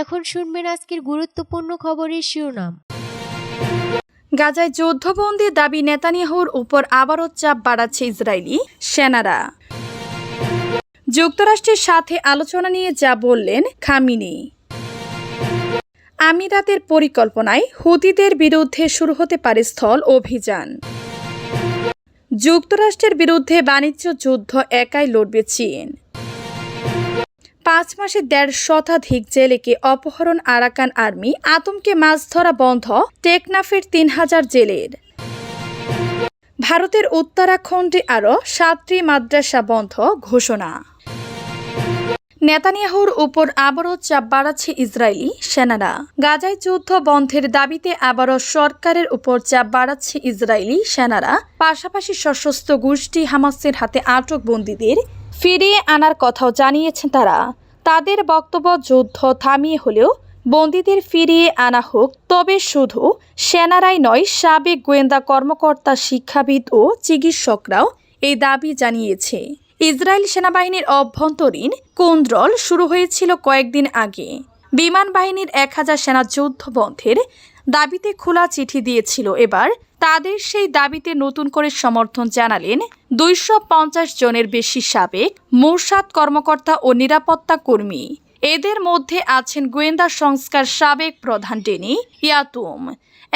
এখন শুনবেন আজকের গুরুত্বপূর্ণ খবরের শিরোনাম। গাজায় যুদ্ধবন্দির দাবি নেতানিয়াহুর উপর আবারও চাপ বাড়াচ্ছে ইসরায়েলি সেনারা। যুক্তরাষ্ট্রের সাথে আলোচনা নিয়ে যা বললেন খামিনি। আমিরাতের পরিকল্পনায় হুতিদের বিরুদ্ধে শুরু হতে পারে স্থল অভিযান। যুক্তরাষ্ট্রের বিরুদ্ধে বাণিজ্য যুদ্ধ একাই লড়বে চীন। পাঁচ মাসে দেড় শতাধিক জেলেকে অপহরণ আরাকান আর্মি আতমকে মাছ ধরা বন্ধ, টেকনাফের তিন হাজার জেলের। ভারতের উত্তরাখণ্ডে আরও সাতটি মাদ্রাসা বন্ধ ঘোষণা। নেতানিয়াহুর উপর আবারও চাপ বাড়াচ্ছে ইসরায়েলি সেনারা। গাজায় যুদ্ধ বন্ধের দাবিতে আবারও সরকারের উপর চাপ বাড়াচ্ছে ইসরায়েলি সেনারা। পাশাপাশি সশস্ত্র গোষ্ঠী হামাসের হাতে আটক বন্দীদের ফিরিয়ে আনার কথাও জানিয়েছেন তারা। তাদের বক্তব্য যুদ্ধ থামিয়ে হলেও বন্দীদের ফিরিয়ে আনা হোক, তবে শুধু সেনারাই নয়, সাবেক গোয়েন্দা কর্মকর্তা, শিক্ষাবিদ ও চিকিৎসকরাও এই দাবি জানিয়েছে। ইসরায়েল সেনাবাহিনীর অভ্যন্তরীণ কুন্দ্রল শুরু হয়েছিল কয়েকদিন আগে। বিমান বাহিনীর এক হাজার সেনা যুদ্ধ বন্ধের দাবিতে খোলা চিঠি দিয়েছিল এবার। তাদের সেই দাবিতে নতুন করে সমর্থন জানালেন দুইশো পঞ্চাশ জনের বেশি সাবেক মোরসাদ কর্মকর্তা ও নিরাপত্তা কর্মী। এদের মধ্যে আছেন গোয়েন্দা সংস্কার সাবেক প্রধান ডেনি ইয়াতুম,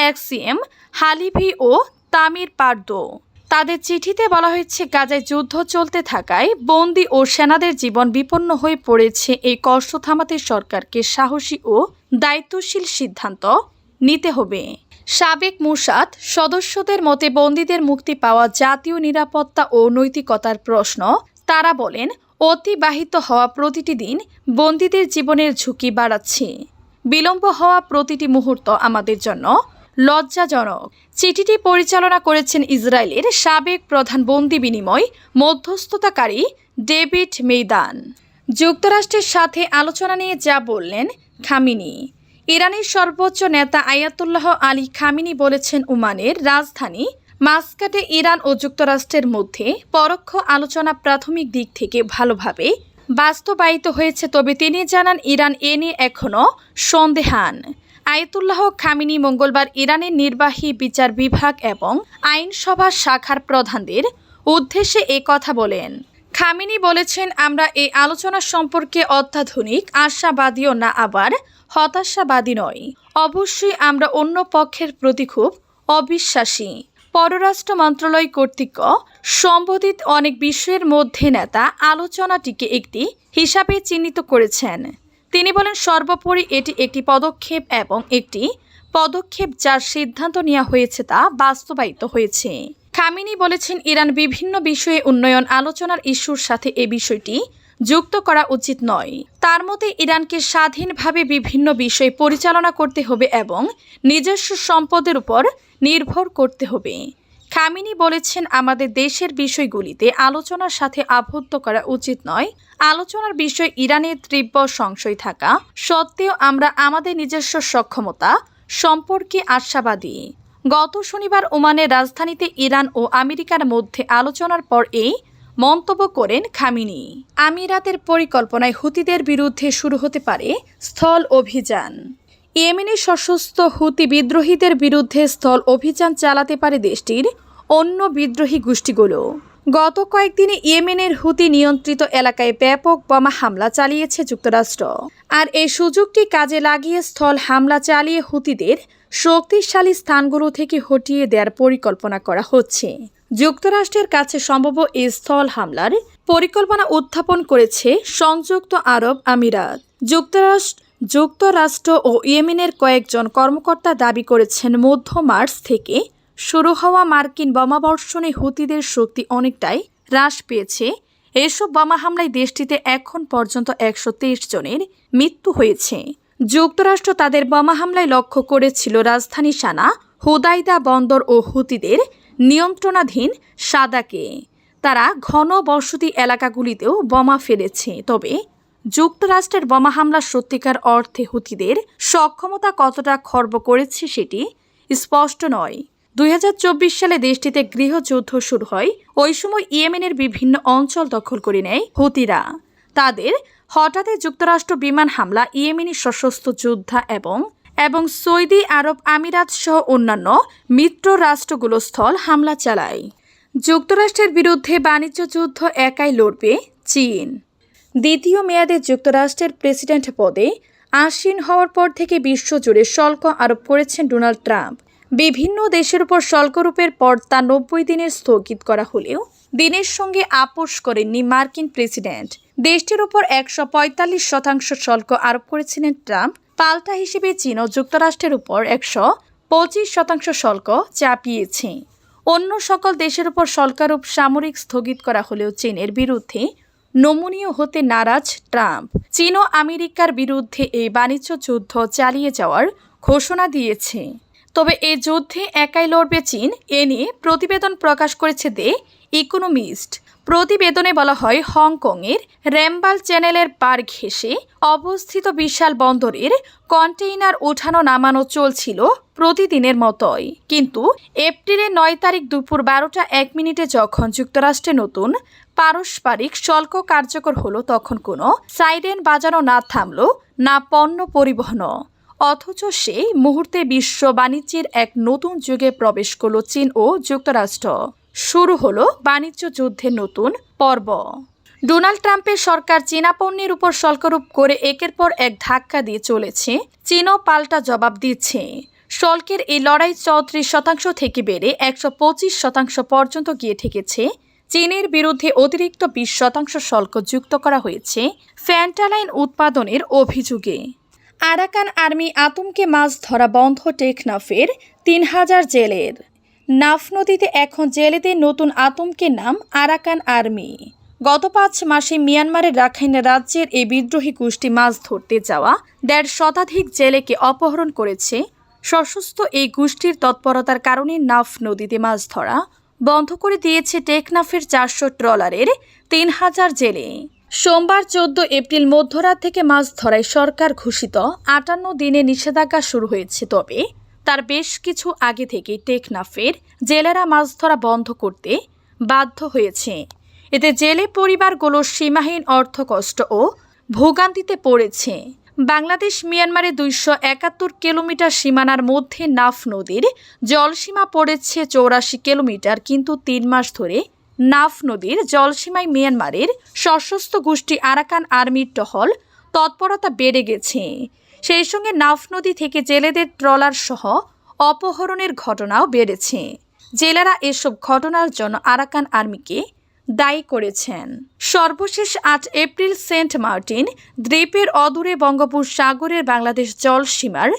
এক্সিএম হালিভি ও তামির পার্দো। তাদের চিঠিতে বলা হয়েছে, গাজায় যুদ্ধ চলতে থাকায় বন্দি ও সেনাদের জীবন বিপন্ন হয়ে পড়েছে এই কষ্ট থামাতে সরকারকে সাহসী ও দায়িত্বশীল সিদ্ধান্ত। নিতে হবে। সাবেক মুসাদ সদস্যদের মতে বন্দীদের মুক্তি পাওয়া জাতীয় নিরাপত্তা ও নৈতিকতার প্রশ্ন। তারা বলেন, অতিবাহিত হওয়া প্রতিটি দিন বন্দীদের জীবনের ঝুঁকি বাড়াচ্ছে। বিলম্ব হওয়া প্রতিটি মুহূর্ত আমাদের জন্য লজ্জাজনক। চিঠিটি পরিচালনা করেছেন ইসরায়েলের সাবেক প্রধান বন্দি বিনিময় মধ্যস্থতাকারী ডেভিড মেইদান। যুক্তরাষ্ট্রের সাথে আলোচনা নিয়ে যা বললেন খামিনি। ইরানের সর্বোচ্চ নেতা আয়াতুল্লাহ আলী খামিনি বলেছেন ওমানের রাজধানী মাস্কাটে ইরান ও যুক্তরাষ্ট্রের মধ্যে পরোক্ষ আলোচনা প্রাথমিক দিক থেকে ভালোভাবে বাস্তবায়িত হয়েছে তবে তিনি জানান ইরান এ নিয়ে এখনও সন্দেহান। আয়াতুল্লাহ খামিনি মঙ্গলবার ইরানের নির্বাহী বিচার বিভাগ এবং আইনসভা শাখার প্রধানদের উদ্দেশ্যে কথা বলেন। খামিনি বলেছেন, আমরা এই আলোচনা সম্পর্কে অত্যাধুনিক, আশাবাদীও না আবার হতাশাবাদী নয় অবশ্যই আমরা অন্য পক্ষের প্রতি খুব অবিশ্বাসী। পররাষ্ট্র মন্ত্রণালয় কর্তৃক সম্বোধিত অনেক বিষয়ের মধ্যে নেতা আলোচনাটিকে একটি হিসাবে চিহ্নিত করেছেন। তিনি বলেন, সর্বোপরি এটি একটি পদক্ষেপ এবং একটি পদক্ষেপ যার সিদ্ধান্ত নেওয়া হয়েছে তা বাস্তবায়িত হয়েছে। খামিনি বলেছেন, ইরান বিভিন্ন বিষয়ে উন্নয়ন আলোচনার ইস্যুর সাথে এ বিষয়টি যুক্ত করা উচিত নয়। তার মতে, ইরানকে স্বাধীনভাবে বিভিন্ন বিষয় পরিচালনা করতে হবে এবং নিজস্ব সম্পদের উপর নির্ভর করতে হবে। খামিনি বলেছেন, আমাদের দেশের বিষয়গুলিতে আলোচনার সাথে আবদ্ধ করা উচিত নয়। আলোচনার বিষয় ইরানের তীব্র সংশয় থাকা সত্ত্বেও আমরা আমাদের নিজস্ব সক্ষমতা সম্পর্কে আশাবাদী। গত শনিবার ওমানের রাজধানীতে ইরান ও আমেরিকার মধ্যে আলোচনার পর এই মন্তব্য করেন খামিনি। আমিরাতের পরিকল্পনায় হুতিদের বিরুদ্ধে শুরু হতে পারে স্থল অভিযান। ইয়েমেনের সশস্ত্র হুতি বিদ্রোহীদের বিরুদ্ধে স্থল অভিযান চালাতে পারে দেশটির অন্য বিদ্রোহী গোষ্ঠীগুলো। গত কয়েকদিনে ইয়েমেনের হুতি নিয়ন্ত্রিত এলাকায় ব্যাপক বোমা হামলা চালিয়েছে যুক্তরাষ্ট্র। আর এই সুযোগটি কাজে লাগিয়ে স্থল হামলা চালিয়ে হুতিদের শক্তিশালী স্থানগুলো থেকে হটিয়ে দেওয়ার পরিকল্পনা করা হচ্ছে। যুক্তরাষ্ট্রের কাছে সম্ভব এই স্থল হামলার পরিকল্পনা উত্থাপন করেছে সংযুক্ত আরব আমিরাত। যুক্তরাষ্ট্র যুক্তরাষ্ট্র ও ইয়েমেনের কয়েকজন কর্মকর্তা দাবি করেছেন, মধ্য মার্চ থেকে শুরু হওয়া মার্কিন বোমাবর্ষণে হুতিদের শক্তি অনেকটাই হ্রাস পেয়েছে। এসব বোমা হামলায় দেশটিতে এখন পর্যন্ত একশো তেইশ জনের মৃত্যু হয়েছে। যুক্তরাষ্ট্র তাদের বোমা হামলায় লক্ষ্য করেছিল রাজধানী সানা, হুদাইদা বন্দর ও হুতিদের নিয়ন্ত্রণাধীন সাদাকে। তারা ঘন বসতি এলাকাগুলিতেও বোমা ফেলেছে। তবে যুক্তরাষ্ট্রের বোমা হামলা সত্যিকার অর্থে হুতিদের সক্ষমতা কতটা খর্ব করেছে সেটি স্পষ্ট নয়। দুই হাজার চব্বিশ সালে দেশটিতে গৃহযুদ্ধ শুরু হয়। ওই সময় ইয়েমেনের বিভিন্ন অঞ্চল দখল করে নেয় হুতিরা। তাদের হঠাৎই যুক্তরাষ্ট্র বিমান হামলা, ইয়েমেনি সশস্ত্র যোদ্ধা এবং এবং সৌদি আরব আমিরাত সহ অন্যান্য মিত্র রাষ্ট্রগুলো স্থল হামলা চালায়। যুক্তরাষ্ট্রের বিরুদ্ধে বাণিজ্য যুদ্ধ একাই লড়বে চীন। দ্বিতীয় মেয়াদে যুক্তরাষ্ট্রের প্রেসিডেন্ট পদে আসীন হওয়ার পর থেকে বিশ্বজুড়ে শুল্ক আরোপ করেছেন ডোনাল্ড ট্রাম্প। বিভিন্ন দেশের উপর শুল্করূপের পর তা নব্বই দিনের স্থগিত করা হলেও দিনের সঙ্গে আপোষ করেননি মার্কিন প্রেসিডেন্ট। দেশটির উপর একশো পঁয়তাল্লিশ শতাংশ শুল্ক আরোপ করেছিলেন ট্রাম্প। পাল্টা হিসেবে চীন ও যুক্তরাষ্ট্রের উপর একশো পঁচিশ শতাংশ শুল্ক চাপিয়েছে। অন্য সকল দেশের উপর শুল্কারোপ সামরিক স্থগিত করা হলেও চীনের বিরুদ্ধে নমনীয় হতে নারাজ ট্রাম্প। চীন ও আমেরিকার বিরুদ্ধে এই বাণিজ্য যুদ্ধ চালিয়ে যাওয়ার ঘোষণা দিয়েছে। তবে এ যুদ্ধে একাই লড়বে চীন, এ নিয়ে প্রতিবেদন প্রকাশ করেছে দে ইকোনমিস্ট। প্রতিবেদনে বলা হয়, হংকংয়ের র্যাম্বাল চ্যানেলের পার ঘেঁষে অবস্থিত বিশাল বন্দরের কন্টেইনার ওঠানো নামানো চলছিল প্রতিদিনের মতোই। কিন্তু এপ্রিলের নয় তারিখ দুপুর বারোটা এক মিনিটে যখন যুক্তরাষ্ট্রে নতুন পারস্পরিক শুল্ক কার্যকর হলো, তখন কোনো সাইরেন বাজানো না থামলো, না পণ্য পরিবহন অথচ সেই মুহূর্তে বিশ্ব বাণিজ্যের এক নতুন যুগে প্রবেশ করল চীন ও যুক্তরাষ্ট্র। শুরু হলো বাণিজ্য যুদ্ধের নতুন পর্ব। ডোনাল্ড ট্রাম্পের সরকার চীনা পণ্যের উপর শুল্করূপ করে একের পর এক ধাক্কা দিয়ে চলেছে, চীনও পাল্টা জবাব দিচ্ছে। শুল্কের এই লড়াই চৌত্রিশ শতাংশ থেকে বেড়ে একশো পঁচিশ শতাংশ পর্যন্ত গিয়ে ঠেকেছে। চীনের বিরুদ্ধে অতিরিক্ত বিশ শতাংশ শুল্ক যুক্ত করা হয়েছে ফ্যান্টালাইন উৎপাদনের অভিযোগে। আরাকান আর্মি আতমকে মাছ ধরা বন্ধ টেকনাফের তিন হাজার জেলের। নাফ নদীতে এখন জেলেদের নতুন আতঙ্কের নাম আরাকান আর্মি। গত পাঁচ মাসে মিয়ানমারের রাখাইন রাজ্যের এই বিদ্রোহী গোষ্ঠী মাছ ধরতে যাওয়া দেড় শতাধিক জেলেকে অপহরণ করেছে। সশস্ত্র এই গোষ্ঠীর তৎপরতার কারণে নাফ নদীতে মাছ ধরা বন্ধ করে দিয়েছে টেকনাফের চারশো ট্রলারের তিন হাজার জেলে। সোমবার চোদ্দ এপ্রিল মধ্যরাত থেকে মাছ ধরায় সরকার ঘোষিত আটান্ন দিনে নিষেধাজ্ঞা শুরু হয়েছে। তবে তার বেশ কিছু আগে থেকে টেকনাফের জেলেরা মাছ ধরা বন্ধ করতে বাধ্য হয়েছে। এতে জেলে পরিবারগুলো সীমাহীন অর্থকষ্ট ও ভোগান্তিতে পড়েছে। বাংলাদেশ মিয়ানমারে দুইশো একাত্তর কিলোমিটার সীমানার মধ্যে নাফ নদীর জলসীমা পড়েছে চৌরাশি কিলোমিটার, কিন্তু তিন মাস ধরে নাফ নদীর জলসীমায় মিয়ানমারের সশস্ত্র গোষ্ঠী আরাকান আর্মির টহল তৎপরতা বেড়ে গেছে। সেই সঙ্গে নাফ নদী থেকে জেলেদের ট্রলার সহ অপহরণের ঘটনাও বেড়েছে। জেলেরা এসব ঘটনার জন্য আরাকান আর্মিকে দায়ী করেছেন। সর্বশেষ আট এপ্রিল সেন্ট মার্টিন, দ্বীপের অদূরে বঙ্গোপসাগরের বাংলাদেশ জলসীমার